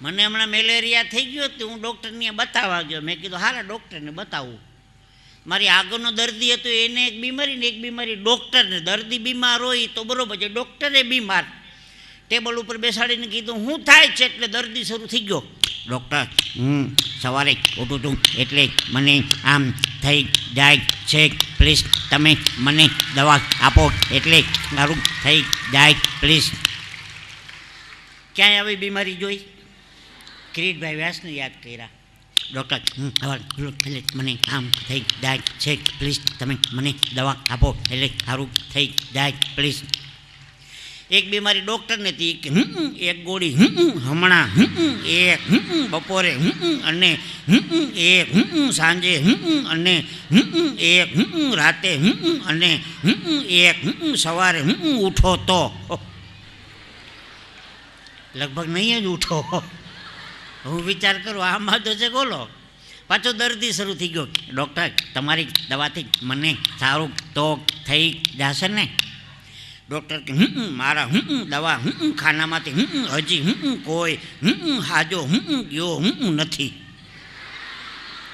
મને હમણાં મેલેરિયા થઈ ગયો તો હું ડૉક્ટરને બતાવવા ગયો. મેં કીધું હારા ડૉક્ટરને બતાવું. મારી આગળનો દર્દી હતો, એને એક બીમારી ને એક બીમારી ડૉક્ટરને. દર્દી બીમાર હોય તો બરાબર છે ડૉક્ટરે બીમાર, ટેબલ ઉપર બેસાડીને કીધું, હું થાય છે એટલે દર્દી શરૂ થઈ ગયો. ડૉક્ટર, હું સવારે ઉઠું છું એટલે મને આમ થઈ જાય છે, પ્લીઝ તમે મને દવા આપો એટલે મારું થઈ જાય, પ્લીઝ. ક્યાંય આવી બીમારી જોઈ? કિરીટભાઈ વ્યાસને યાદ કર્યા ડૉક્ટર હું સવાર ઉઠું એટલે મને આમ થઈ જાય છે પ્લીઝ તમે મને દવા આપો એટલે સારું થઈ જાય પ્લીઝ એક બીમારી ડૉક્ટરને હતી કે હમ, હમ, એક ગોળી હમ, હમ, હમણાં હમ, હમ, એક હમ, હમ, બપોરે હમ, હમ, અને હમ, હમ, એક હમ, હમ, સાંજે હમ, હમ, અને હમ, હમ, એક હમ, હમ, રાતે હમ, હમ, અને હમ, હમ, એક હમ, હમ, સવારે હમ, હમ, ઉઠો તો લગભગ નહીં જ ઉઠો હું વિચાર કરું આમાં તો છે બોલો પાછો દર્દી શરૂ થઈ ગયો ડૉક્ટર તમારી દવાથી મને સારું તો થઈ જશે ને? ડૉક્ટર કે હમ, મારા હમ, દવા હમ, ખાનામાંથી હમ, હજી હમ, કોઈ હમ, હાજો હમ, ગયો હમ, નથી.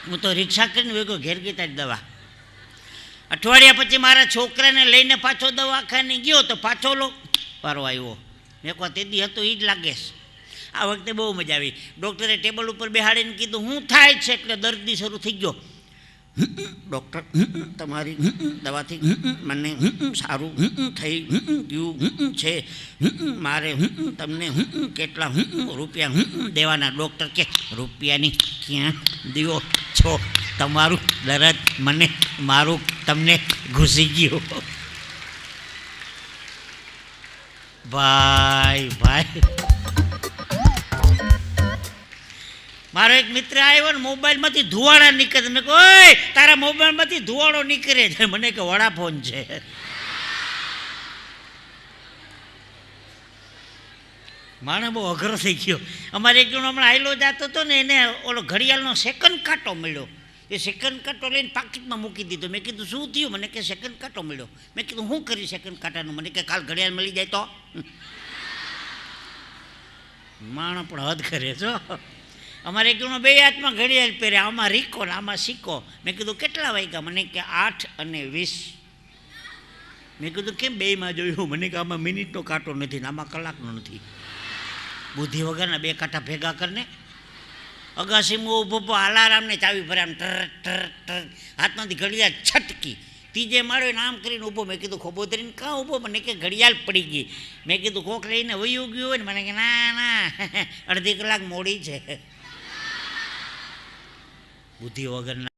હું તો રિક્ષા કરીને વેગો ઘેર ગીતા દવા. અઠવાડિયા પછી મારા છોકરાને લઈને પાછો દવાખાને ગયો તો પાછો લો પારો આવ્યો. મેં કહો તે દી હતો એ જ લાગે આ વખતે બહુ મજા આવી. ડૉક્ટરે ટેબલ ઉપર બેહાડીને કીધું, હું થાય છે એટલે દર્દી શરૂ થઈ ગયો. ડૉક્ટર, તમારી દવાથી મને સારું થઈ ગયું છે. મારે તમને કેટલા રૂપિયા દેવાના? ડૉક્ટર કે, રૂપિયાની ક્યાં દીવો છો? તમારું દરદ મને, મારું તમને ઘૂસી ગયું. ભાઈ ભાઈ. મારો એક મિત્ર આવ્યો ને મોબાઈલમાંથી ધુવાડા નીકળે. મેં કહું તારા મોબાઈલમાંથી ધુવાડો નીકળે છે. મને કે વડાફોન છે. માણે બહુ અઘરો થઈ ગયો. અમારે એક જણો હમણાં આયલો જતો હતો ને, એને ઓલો ઘડિયાળનો સેકન્ડ કાંટો મળ્યો. એ સેકન્ડ કાંટો લઈને પાકીટમાં મૂકી દીધો. મેં કીધું, શું થયું? મને કે સેકન્ડ કાંટો મળ્યો. મેં કીધું શું કરી સેકન્ડ કાંટાનું? મને કે કાલ ઘડિયાળ મળી જાય તો. માણસ પણ હદ કરે છો અમારે એક જણો બે હાથમાં ઘડિયાળ પહેરે આમાં રીકો ને આમાં સિક્કો. મેં કીધું, કેટલા વાગ્યા? મને કે, આઠ અને વીસ. મેં કીધું, કેમ બેયમાં જોયું? મને કે, આમાં મિનિટનો કાંટો નથી ને આમાં કલાકનો નથી. બુદ્ધિ વગરના બે કાંટા ભેગા કરીને અગાસીમાં ઊભો ઊભો અલારામને ચાવી ભરે આમ ટર ટર ટર, હાથમાંથી ઘડિયાળ છટકી. ત્રીજે માળો એને આમ કરીને ઊભો, મેં કીધું ખોબોતરીને કાં ઊભો? મને કે, ઘડિયાળ પડી ગઈ. મેં કીધું, કોક લઈને વયું ગયું હોય ને? મને કે, ના ના, અડધી કલાક મોડી છે. બુદ્ધિ વગરના